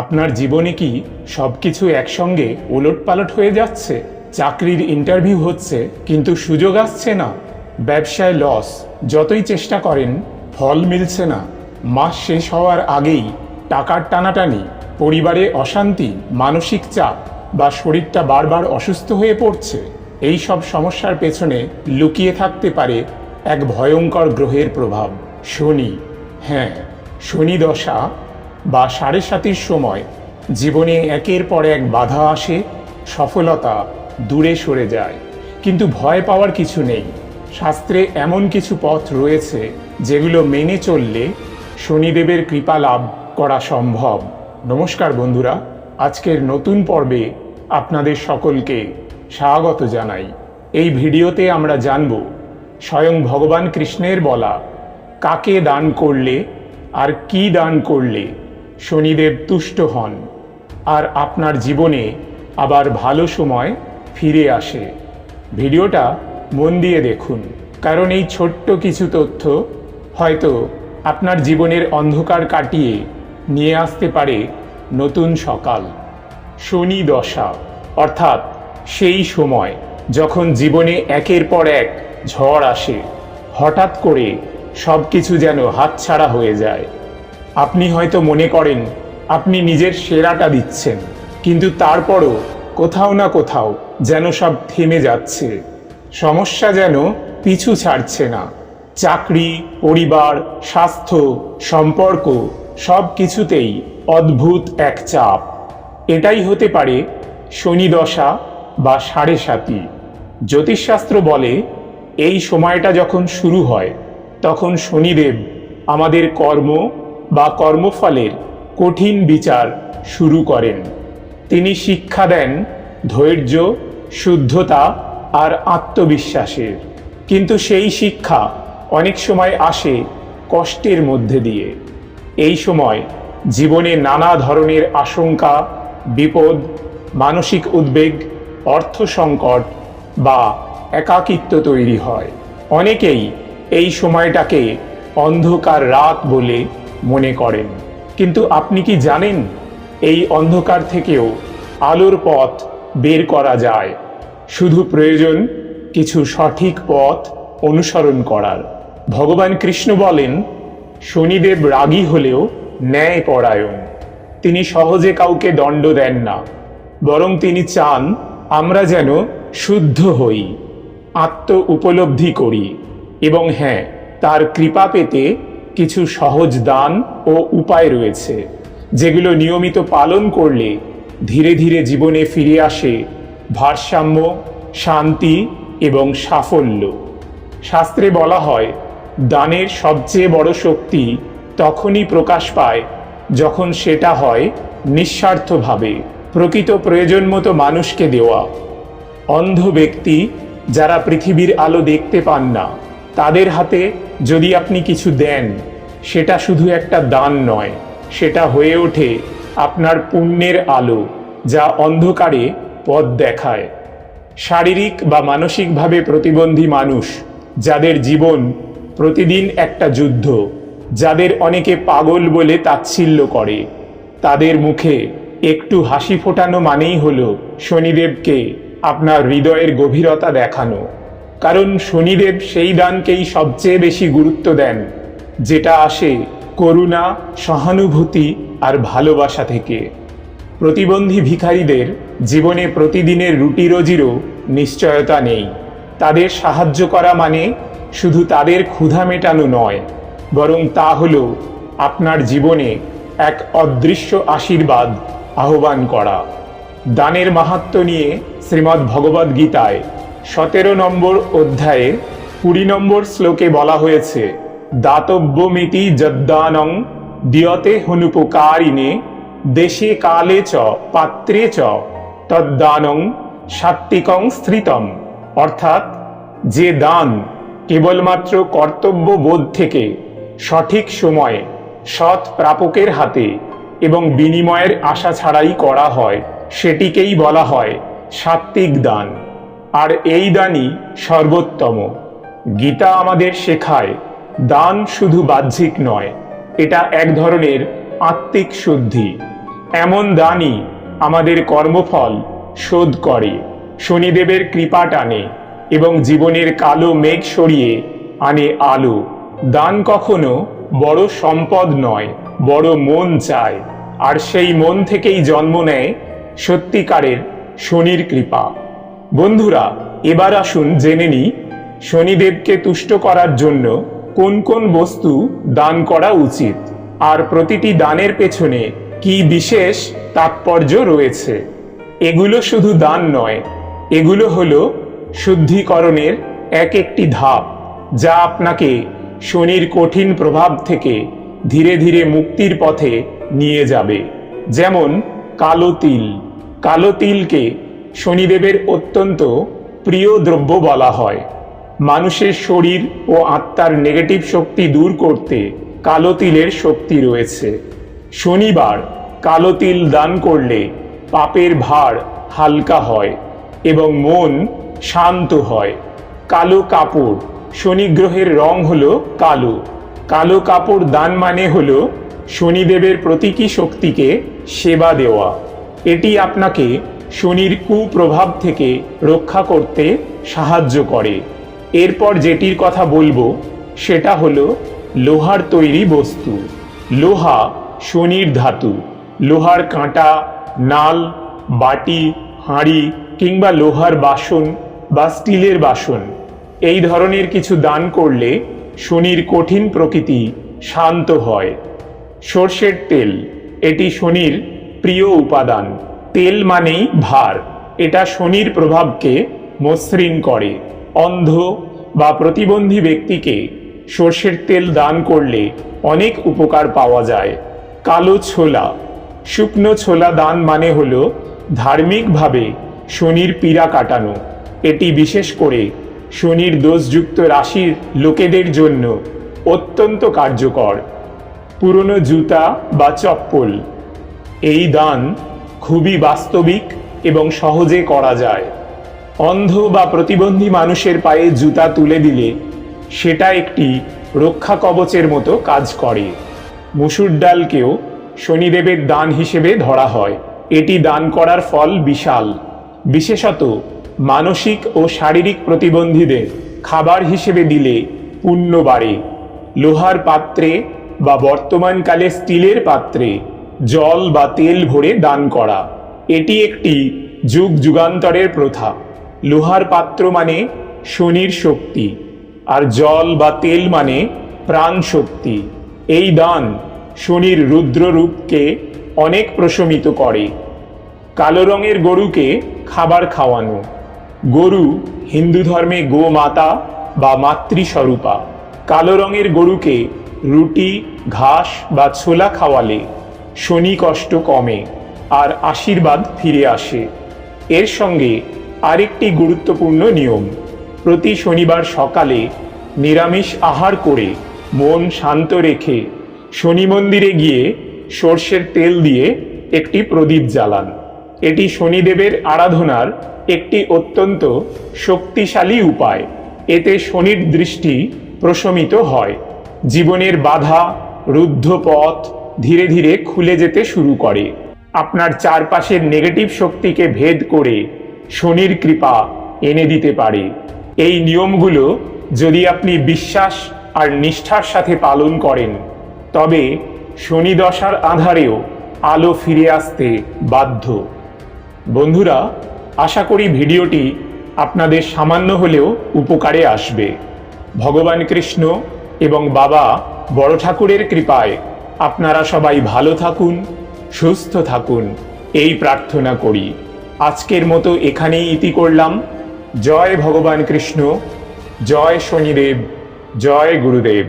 আপনার জীবনে কি সব কিছু একসঙ্গে ওলটপালট হয়ে যাচ্ছে? চাকরির ইন্টারভিউ হচ্ছে, কিন্তু সুযোগ আসছে না। ব্যবসায় লস যতই চেষ্টা করেন, ফল মিলছে না। মাস শেষ হওয়ার আগেই টাকার টানাটানি, পরিবারে অশান্তি, মানসিক চাপ বা শরীরটা বারবার অসুস্থ হয়ে পড়ছে। এই সব সমস্যার পেছনে লুকিয়ে থাকতে পারে এক ভয়ঙ্কর গ্রহের প্রভাব। শনি হ্যাঁ শনি দশা বা সাড়ে সাতির সময় জীবনে একের পর এক বাধা আসে, সফলতা দূরে সরে যায়। কিন্তু ভয় পাওয়ার কিছু নেই। শাস্ত্রে এমন কিছু পথ রয়েছে যেগুলো মেনে চললে শনিদেবের কৃপা লাভ করা সম্ভব। নমস্কার বন্ধুরা, আজকের নতুন পর্বে আপনাদের সকলকে স্বাগত জানাই। এই ভিডিওতে আমরা জানব, স্বয়ং ভগবান কৃষ্ণের বলা কাকে দান করলে আর কি দান করলে শনিদেব তুষ্ট হন, আর আপনার জীবনে আবার ভালো সময় ফিরে আসে। ভিডিওটা মন দিয়ে দেখুন, কারণ এই ছোট্ট কিছু তথ্য হয়তো আপনার জীবনের অন্ধকার কাটিয়ে নিয়ে আসতে পারে নতুন সকাল। শনি দশা, অর্থাৎ সেই সময় যখন জীবনে একের পর এক ঝড় আসে, হঠাৎ করে সব কিছু যেন হাতছাড়া হয়ে যায়। আপনি হয়তো মনে করেন, আপনি নিজের সেরাটা দিচ্ছেন, কিন্তু তারপরও কোথাও না কোথাও যেন সব থেমে যাচ্ছে। সমস্যা যেন পিছু ছাড়ছে না। চাকরি, পরিবার, স্বাস্থ্য, সম্পর্ক, সব কিছুতেই অদ্ভুত এক চাপ। এটাই হতে পারে শনি দশা বা সাড়ে সাতি। জ্যোতিষশাস্ত্র বলে, এই সময়টা যখন শুরু হয়, তখন শনিদেব আমাদের কর্ম বা কর্মফলের কঠিন বিচার শুরু করেন। তিনি শিক্ষা দেন ধৈর্য, শুদ্ধতা আর আত্মবিশ্বাসের। কিন্তু সেই শিক্ষা অনেক সময় আসে কষ্টের মধ্যে দিয়ে। এই সময় জীবনে নানা ধরনের আশঙ্কা, বিপদ, মানসিক উদ্বেগ, অর্থ সংকট বা একাকিত্ব তৈরি হয়। অনেকেই এই সময়টাকে অন্ধকার রাত বলে মনে করেন। কিন্তু আপনি কি জানেন, এই অন্ধকার থেকেও আলোর পথ বের করা যায়। শুধু প্রয়োজন কিছু সঠিক পথ অনুসরণ করার। ভগবান কৃষ্ণ বলেন, শনিদেব রাগী হলেও ন্যায় পরায়ণ তিনি সহজে কাউকে দণ্ড দেন না, বরং তিনি চান আমরা যেন শুদ্ধ হই, আত্ম উপলব্ধি করি এবং হ্যাঁ তার কৃপা পেতে কিছু সহজ দান ও উপায় রয়েছে, যেগুলো নিয়মিত পালন করলে ধীরে ধীরে জীবনে ফিরে আসে ভারসাম্য, শান্তি এবং সাফল্য। শাস্ত্রে বলা হয়, দানের সবচেয়ে বড় শক্তি তখনই প্রকাশ পায় যখন সেটা হয় নিঃস্বার্থভাবে, প্রকৃত প্রয়োজন মতো মানুষকে দেওয়া। অন্ধ ব্যক্তি যারা পৃথিবীর আলো দেখতে পান না তাদের হাতে যদি আপনি কিছু দেন, সেটা শুধু একটা দান নয়, সেটা হয়ে ওঠে আপনার পুণ্যের আলো, যা অন্ধকারে পথ দেখায়। শারীরিক বা মানসিকভাবে প্রতিবন্ধী মানুষ, যাদের জীবন প্রতিদিন একটা যুদ্ধ, যাদের অনেকে পাগল বলে তাচ্ছিল্য করে, তাদের মুখে একটু হাসি ফোটানো মানেই হলো শনিদেবকে আপনার হৃদয়ের গভীরতা দেখানো। কারণ শনিদেব সেই দানকেই সবচেয়ে বেশি গুরুত্ব দেন, যেটা আসে করুণা, সহানুভূতি আর ভালোবাসা থেকে। প্রতিবন্ধী ভিখারীদের জীবনে প্রতিদিনের রুটি রোজিরও নিশ্চয়তা নেই। তাদের সাহায্য করা মানে শুধু তাদের ক্ষুধা মেটানো নয়, বরং তা হল আপনার জীবনে এক অদৃশ্য আশীর্বাদ আহ্বান করা। দানের মাহাত্ম নিয়ে শ্রীমদ্ ভগবদ্ গীতায় সতেরো নম্বর অধ্যায়ে কুড়ি নম্বর শ্লোকে বলা হয়েছে, দাতব্যমিতি যদ্দানং দিয়তে হনুপকারিণে, দেশে কালে চ, পাত্রে চ, তদ্দানং সাত্বিকং স্থৃতম অর্থাৎ, যে দান কেবলমাত্র কর্তব্য বোধ থেকে সঠিক সময়ে, সৎ প্রাপকের হাতে এবং বিনিময়ের আশা ছাড়াই করা হয়, সেটিকেই বলা হয় সাত্বিক দান। আর এই দানই সর্বোত্তম। গীতা আমাদের শেখায়, দান শুধু বাহ্যিক নয়, এটা এক ধরনের আত্মিক শুদ্ধি। এমন দানই আমাদের কর্মফল শোধ করে, শনিদেবের কৃপা টানে এবং জীবনের কালো মেঘ সরিয়ে আনে আলো। দান কখনো বড় সম্পদ নয়, বড় মন চায়, আর সেই মন থেকেই জন্ম নেয় সত্যিকারের শনির কৃপা। বন্ধুরা, এবার আসুন জেনে নিই, শনিদেবকে তুষ্ট করার জন্য কোন কোন বস্তু দান করা উচিত, আর প্রতিটি দানের পেছনে কি বিশেষ তাৎপর্য রয়েছে? এগুলো শুধু দান নয়, এগুলো হলো শুদ্ধিকরণের এক একটি ধাপ, যা আপনাকে শনির কঠিন প্রভাব থেকে ধীরে ধীরে মুক্তির পথে নিয়ে যাবে। যেমন কালো তিল, কালো তিলকে শনিদেবের অত্যন্ত প্রিয় দ্রব্য বলা হয়। মানুষের শরীর ও আত্মার নেগেটিভ শক্তি দূর করতে কালো তিলের শক্তি রয়েছে। শনিবার কালো তিল দান করলে পাপের ভার হালকা হয় এবং মন শান্ত হয়। কালো কাপড় শনি গ্রহের রং হলো কালো। কালো কাপড় দান মানে হলো শনিদেবের প্রতীকী শক্তিকে সেবা দেওয়া। এটি আপনাকে শনির কুপ্রভাব থেকে রক্ষা করতে সাহায্য করে। এরপর যেটির কথা বলব, সেটা হলো লোহার তৈরি বস্তু। লোহা শনির ধাতু। লোহার কাঁটা, নাল, বাটি, হাঁড়ি কিংবা লোহার বাসন বা স্টিলের বাসন। এই ধরনের কিছু দান করলে শনির কঠিন প্রকৃতি শান্ত হয়। সর্ষের তেল, এটি শনির প্রিয় উপাদান। তেল মানেই ভার। এটা শনির প্রভাবকে মসৃণ করে। অন্ধ বা প্রতিবন্ধী ব্যক্তিকে সর্ষের তেল দান করলে অনেক উপকার পাওয়া যায়। কালো ছোলা। শুকনো ছোলা দান মানে হলো ধার্মিকভাবে শনির পীড়া কাটানো। এটি বিশেষ করে শনির দোষযুক্ত রাশির লোকেদের জন্য অত্যন্ত কার্যকর। পুরনো জুতা বা চপ্পল। এই দান খুবই বাস্তবিক এবং সহজে করা যায়। অন্ধ বা প্রতিবন্ধী মানুষের পায়ে জুতা তুলে দিলে সেটা একটি রক্ষা কবচের মতো কাজ করে। মুসুর ডালকেও শনিদেবের দান হিসেবে ধরা হয়। এটি দান করার ফল বিশাল। বিশেষত মানসিক ও শারীরিক প্রতিবন্ধীদের খাবার হিসেবে দিলে পুণ্য বাড়ে। লোহার পাত্রে বা বর্তমানকালে স্টিলের পাত্রে জল বা তেল ভরে দান করা। এটি একটি যুগ যুগান্তরের প্রথা। লোহার পাত্র মানে শনির শক্তি, আর জল বা তেল মানে প্রাণ শক্তি। এই দান শনির রুদ্র রূপকে অনেক প্রশমিত করে। কালো রঙের গরুকে খাবার খাওয়ানো। গরু হিন্দু ধর্মে গোমাতা বা মাতৃস্বরূপা। কালো রঙের গরুকে রুটি, ঘাস বা ছোলা খাওয়ালে। শনি কষ্ট কমে আর আশীর্বাদ ফিরে আসে। এর সঙ্গে আরেকটি গুরুত্বপূর্ণ নিয়ম, প্রতি শনিবার সকালে নিরামিষ আহার করে মন শান্ত রেখে শনি মন্দিরে গিয়ে সর্ষের তেল দিয়ে একটি প্রদীপ জ্বালান। এটি শনিদেবের আরাধনার একটি অত্যন্ত শক্তিশালী উপায়। এতে শনির দৃষ্টি প্রশমিত হয়। জীবনের বাধা রুদ্ধ পথ ধীরে ধীরে খুলে যেতে শুরু করে। আপনার চারপাশের নেগেটিভ শক্তিকে ভেদ করে শনির কৃপা এনে দিতে পারে। এই নিয়মগুলো যদি আপনি বিশ্বাস আর নিষ্ঠার সাথে পালন করেন, তবে শনি দশার আধারেও আলো ফিরে আসতে বাধ্য। বন্ধুরা, আশা করি ভিডিওটি আপনাদের সামান্য হলেও উপকারে আসবে। ভগবান কৃষ্ণ এবং বাবা বড় ঠাকুরের কৃপায় আপনারা সবাই ভালো থাকুন, সুস্থ থাকুন, এই প্রার্থনা করি। আজকের মতো এখানেই ইতি করলাম। জয় ভগবান কৃষ্ণ, জয় শনিদেব, জয় গুরুদেব।